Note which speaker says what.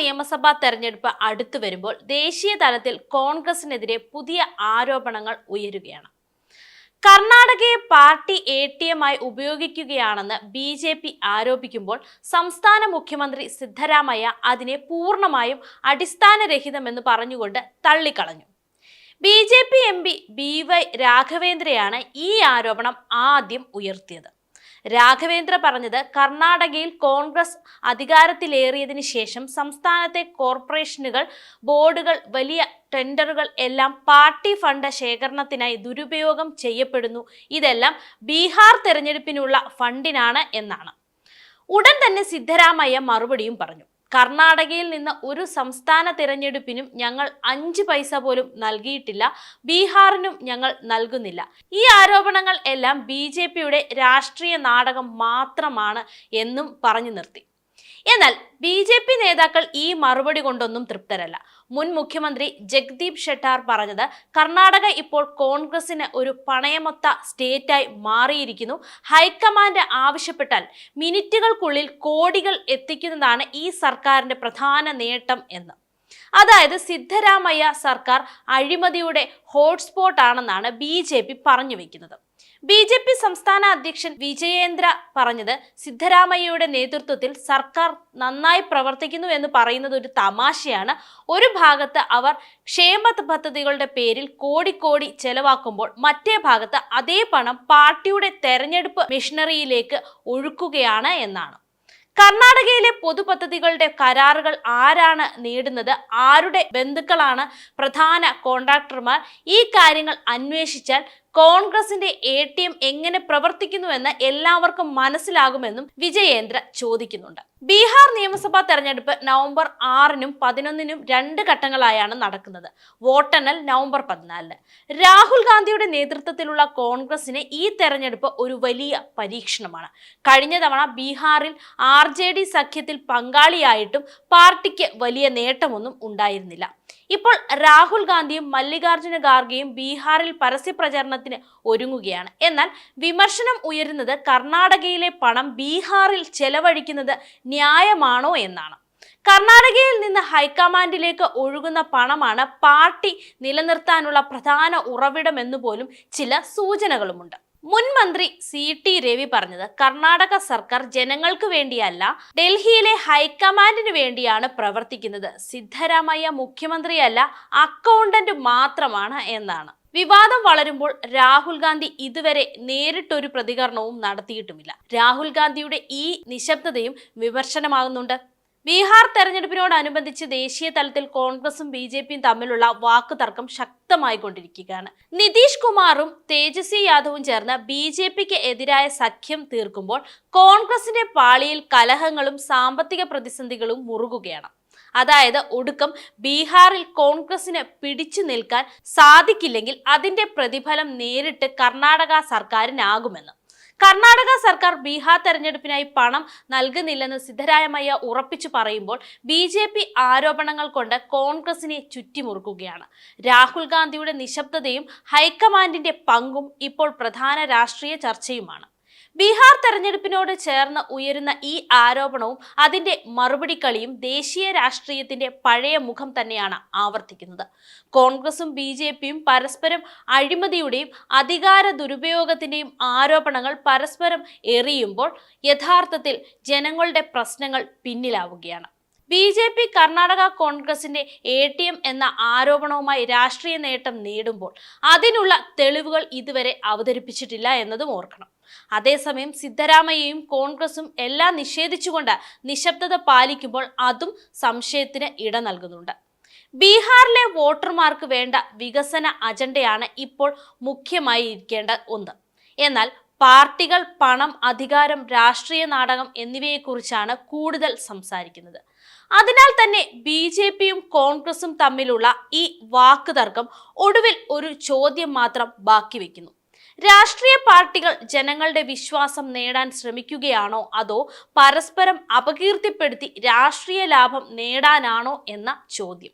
Speaker 1: നിയമസഭാ തെരഞ്ഞെടുപ്പ് അടുത്തു വരുമ്പോൾ ദേശീയ തലത്തിൽ കോൺഗ്രസിനെതിരെ പുതിയ ആരോപണങ്ങൾ ഉയരുകയാണ്. കർണാടകയെ പാർട്ടി എ ടി എമ്മായി ഉപയോഗിക്കുകയാണെന്ന് ബി ജെ പി ആരോപിക്കുമ്പോൾ സംസ്ഥാന മുഖ്യമന്ത്രി സിദ്ധരാമയ്യ അതിനെ പൂർണമായും അടിസ്ഥാനരഹിതമെന്ന് പറഞ്ഞുകൊണ്ട് തള്ളിക്കളഞ്ഞു. B J P M P B Y രാഘവേന്ദ്രയാണ് ഈ ആരോപണം ആദ്യം ഉയർത്തിയത്. രാഘവേന്ദ്ര പറഞ്ഞത് കർണാടകയിൽ കോൺഗ്രസ് അധികാരത്തിലേറിയതിന് ശേഷം സംസ്ഥാനത്തെ കോർപ്പറേഷനുകൾ ബോർഡുകൾ വലിയ ടെൻഡറുകൾ എല്ലാം പാർട്ടി ഫണ്ട് ശേഖരണത്തിനായി ദുരുപയോഗം ചെയ്യപ്പെടുന്നു. ഇതെല്ലാം ബീഹാർ തെരഞ്ഞെടുപ്പിനുള്ള ഫണ്ടിനാണ് എന്നാണ്. ഉടൻ തന്നെ സിദ്ധരാമയ്യ മറുപടിയും പറഞ്ഞു. കർണാടകയിൽ നിന്ന് ഒരു സംസ്ഥാന തിരഞ്ഞെടുപ്പിനും ഞങ്ങൾ അഞ്ച് പൈസ പോലും നൽകിയിട്ടില്ല. ബീഹാറിനും ഞങ്ങൾ നൽകുന്നില്ല. ഈ ആരോപണങ്ങൾ എല്ലാം ബി രാഷ്ട്രീയ നാടകം മാത്രമാണ് എന്നും പറഞ്ഞു നിർത്തി. എന്നാൽ ബി ജെ പി നേതാക്കൾ ഈ മറുപടി കൊണ്ടൊന്നും തൃപ്തരല്ല. മുൻ മുഖ്യമന്ത്രി ജഗ്ദീപ് ഷെട്ടാർ പറഞ്ഞത് കർണാടക ഇപ്പോൾ കോൺഗ്രസിന് ഒരു പണയമൊത്ത സ്റ്റേറ്റായി മാറിയിരിക്കുന്നു. ഹൈക്കമാൻഡ് ആവശ്യപ്പെട്ടാൽ മിനിറ്റുകൾക്കുള്ളിൽ കോടികൾ എത്തിക്കുന്നതാണ് ഈ സർക്കാരിന്റെ പ്രധാന നേട്ടം എന്ന്. അതായത് സിദ്ധരാമയ്യ സർക്കാർ അഴിമതിയുടെ ഹോട്ട്സ്പോട്ട് ആണെന്നാണ് ബി ജെ പി പറഞ്ഞു വെക്കുന്നത്. ബി ജെ പി സംസ്ഥാന അധ്യക്ഷൻ വിജയേന്ദ്ര പറഞ്ഞത് സിദ്ധരാമയ്യയുടെ നേതൃത്വത്തിൽ സർക്കാർ നന്നായി പ്രവർത്തിക്കുന്നു എന്ന് പറയുന്നത് ഒരു തമാശയാണ്. ഒരു ഭാഗത്ത് അവർ ക്ഷേമ പദ്ധതികളുടെ പേരിൽ കോടിക്കോടി ചെലവാക്കുമ്പോൾ മറ്റേ ഭാഗത്ത് അതേ പണം പാർട്ടിയുടെ തെരഞ്ഞെടുപ്പ് മിഷനറിയിലേക്ക് ഒഴുക്കുകയാണ് എന്നാണ്. കർണാടകയിലെ പൊതുപദ്ധതികളുടെ കരാറുകൾ ആരാണ് നേടുന്നത്? ആരുടെ ബന്ധുക്കളാണ് പ്രധാന കോൺട്രാക്ടർമാർ? ഈ കാര്യങ്ങൾ അന്വേഷിച്ചാൽ കോൺഗ്രസിന്റെ എ ടി എം എങ്ങനെ പ്രവർത്തിക്കുന്നുവെന്ന് എല്ലാവർക്കും മനസ്സിലാകുമെന്നും വിജയേന്ദ്ര ചോദിക്കുന്നുണ്ട്. ബീഹാർ നിയമസഭാ തെരഞ്ഞെടുപ്പ് നവംബർ ആറിനും പതിനൊന്നിനും രണ്ട് ഘട്ടങ്ങളായാണ് നടക്കുന്നത്. വോട്ടെണ്ണൽ നവംബർ പതിനാലിന്. രാഹുൽ ഗാന്ധിയുടെ നേതൃത്വത്തിലുള്ള കോൺഗ്രസിന് ഈ തെരഞ്ഞെടുപ്പ് ഒരു വലിയ പരീക്ഷണമാണ്. കഴിഞ്ഞ തവണ ബീഹാറിൽ ആർ സഖ്യത്തിൽ പങ്കാളിയായിട്ടും പാർട്ടിക്ക് വലിയ നേട്ടമൊന്നും ഉണ്ടായിരുന്നില്ല. ഇപ്പോൾ രാഹുൽ ഗാന്ധിയും മല്ലികാർജുന ഖാർഗെയും ബീഹാറിൽ പരസ്യപ്രചരണത്തിന് ഒരുങ്ങുകയാണ്. എന്നാൽ വിമർശനം ഉയരുന്നത് കർണാടകയിലെ പണം ബീഹാറിൽ ചെലവഴിക്കുന്നത് ന്യായമാണോ എന്നാണ്. കർണാടകയിൽ നിന്ന് ഹൈക്കമാൻഡിലേക്ക് ഒഴുകുന്ന പണമാണ് പാർട്ടി നിലനിർത്താനുള്ള പ്രധാന ഉറവിടമെന്നു പോലും ചില സൂചനകളുമുണ്ട്. മുൻ മന്ത്രി സി ടി രവി പറഞ്ഞത് കർണാടക സർക്കാർ ജനങ്ങൾക്ക് വേണ്ടിയല്ല ഡൽഹിയിലെ ഹൈക്കമാൻഡിന് വേണ്ടിയാണ് പ്രവർത്തിക്കുന്നത്. സിദ്ധരാമയ്യ മുഖ്യമന്ത്രിയല്ല അക്കൗണ്ടന്റ് മാത്രമാണ് എന്നാണ്. വിവാദം വളരുമ്പോൾ രാഹുൽ ഗാന്ധി ഇതുവരെ നേരിട്ടൊരു പ്രതികരണവും നടത്തിയിട്ടുമില്ല. രാഹുൽ ഗാന്ധിയുടെ ഈ നിശബ്ദതയും വിമർശനമാകുന്നുണ്ട്. ബീഹാർ തെരഞ്ഞെടുപ്പിനോടനുബന്ധിച്ച് ദേശീയ തലത്തിൽ കോൺഗ്രസും ബി ജെ പിയും തമ്മിലുള്ള വാക്ക് തർക്കം ശക്തമായി കൊണ്ടിരിക്കുകയാണ്. നിതീഷ് കുമാറും തേജസ്വി യാദവും ചേർന്ന് ബി ജെ പിക്ക് എതിരായ സഖ്യം തീർക്കുമ്പോൾ കോൺഗ്രസിന്റെ പാളിയിൽ കലഹങ്ങളും സാമ്പത്തിക പ്രതിസന്ധികളും മുറുകുകയാണ്. അതായത് ഒടുക്കം ബീഹാറിൽ കോൺഗ്രസിന് പിടിച്ചു നിൽക്കാൻ സാധിക്കില്ലെങ്കിൽ അതിന്റെ പ്രതിഫലം നേരിട്ട് കർണാടക സർക്കാരിനാകുമെന്ന്. കർണാടക സർക്കാർ ബീഹാർ തെരഞ്ഞെടുപ്പിനായി പണം നൽകുന്നില്ലെന്ന് സിദ്ധരായമയ്യ ഉറപ്പിച്ചു പറയുമ്പോൾ ബി ജെ പി ആരോപണങ്ങൾ കൊണ്ട് കോൺഗ്രസിനെ ചുറ്റിമുറുക്കുകയാണ്. രാഹുൽ ഗാന്ധിയുടെ നിശബ്ദതയും ഹൈക്കമാൻഡിന്റെ പങ്കും ഇപ്പോൾ പ്രധാന രാഷ്ട്രീയ ചർച്ചയുമാണ്. ബീഹാർ തെരഞ്ഞെടുപ്പിനോട് ചേർന്ന് ഉയരുന്ന ഈ ആരോപണവും അതിന്റെ മറുപടി കളിയും ദേശീയ രാഷ്ട്രീയത്തിന്റെ പഴയ മുഖം തന്നെയാണ് ആവർത്തിക്കുന്നത്. കോൺഗ്രസും ബി ജെ പിയും പരസ്പരം അഴിമതിയുടെയും അധികാര ദുരുപയോഗത്തിന്റെയും ആരോപണങ്ങൾ പരസ്പരം എറിയുമ്പോൾ യഥാർത്ഥത്തിൽ ജനങ്ങളുടെ പ്രശ്നങ്ങൾ പിന്നിലാവുകയാണ്. ബി ജെ പി കർണാടക കോൺഗ്രസിന്റെ എ ടി എം എന്ന ആരോപണവുമായി രാഷ്ട്രീയ നേട്ടം നേടുമ്പോൾ അതിനുള്ള തെളിവുകൾ ഇതുവരെ അവതരിപ്പിച്ചിട്ടില്ല എന്നതും ഓർക്കണം. അതേസമയം സിദ്ധരാമയ്യയും കോൺഗ്രസും എല്ലാം നിഷേധിച്ചുകൊണ്ട് നിശബ്ദത പാലിക്കുമ്പോൾ അതും സംശയത്തിന് ഇട നൽകുന്നുണ്ട്. ബീഹാറിലെ വോട്ടർമാർക്ക് വേണ്ട വികസന അജണ്ടയാണ് ഇപ്പോൾ മുഖ്യമായി ഇരിക്കേണ്ട ഒന്ന്. എന്നാൽ പാർട്ടികൾ പണം അധികാരം രാഷ്ട്രീയ നാടകം എന്നിവയെക്കുറിച്ചാണ് കൂടുതൽ സംസാരിക്കുന്നത്. അതിനാൽ തന്നെ ബി ജെ പിയും കോൺഗ്രസും തമ്മിലുള്ള ഈ വാക്കുതർക്കം ഒടുവിൽ ഒരു ചോദ്യം മാത്രം ബാക്കി വെക്കുന്നു. രാഷ്ട്രീയ പാർട്ടികൾ ജനങ്ങളുടെ വിശ്വാസം നേടാൻ ശ്രമിക്കുകയാണോ? അതോ പരസ്പരം അപകീർത്തിപ്പെടുത്തി രാഷ്ട്രീയ ലാഭം നേടാനാണോ? എന്ന ചോദ്യം.